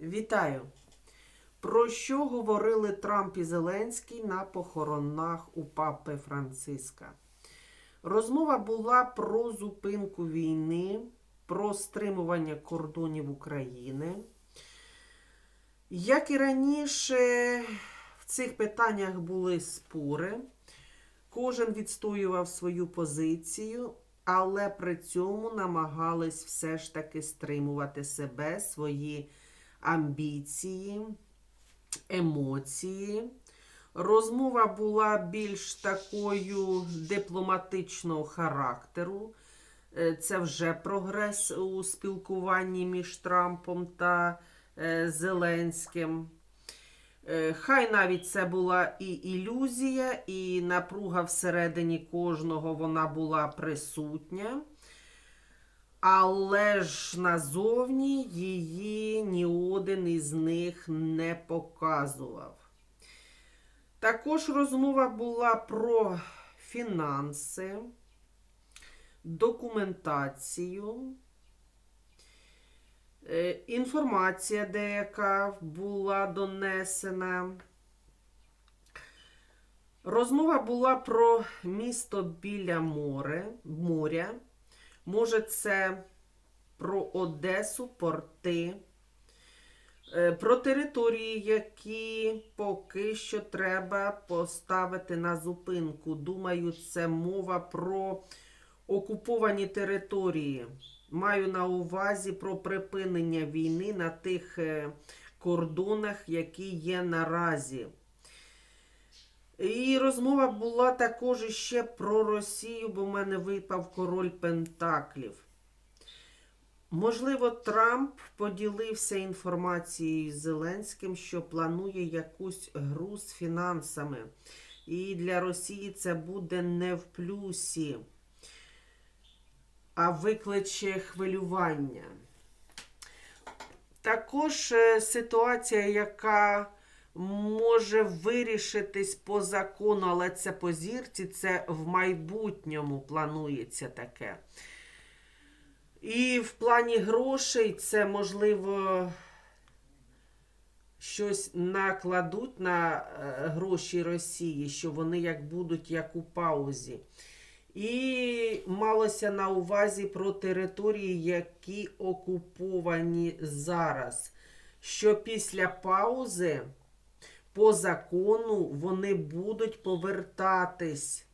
Вітаю! Про що говорили Трамп і Зеленський на похоронах у папи Франциска? Розмова була про зупинку війни, про стримування кордонів України. Як і раніше, в цих питаннях були спори. Кожен відстоював свою позицію, але при цьому намагались все ж таки стримувати себе, свої амбіції, емоції. Розмова була більш такою дипломатичного характеру. Е, Це вже прогрес у спілкуванні між Трампом та е, Зеленським. Е, Хай навіть це була і ілюзія, і напруга всередині кожного вона була присутня. Але ж назовні її ні один із них не показував. Також розмова була про фінанси, документацію. Е, Інформація деяка була донесена. Розмова була про місто біля море, моря. Може, це про Одесу, порти, про території, які поки що треба поставити на зупинку. Думаю, це мова про окуповані території. Маю на увазі про припинення війни на тих е, кордонах, які є наразі. І розмова була також ще про Росію, бо в мене випав король Пентаклів. Можливо, Трамп поділився інформацією з Зеленським, що планує якусь гру з фінансами. І для Росії це буде не в плюсі, а викличе хвилювання. Також е, ситуація, яка може вирішитись по закону, але це по зірці, це в майбутньому планується таке. І в плані грошей це можливо щось накладуть на е, гроші Росії, що вони як будуть як у паузі. І малося на увазі про території, які окуповані зараз. Що після паузи по закону вони будуть повертатись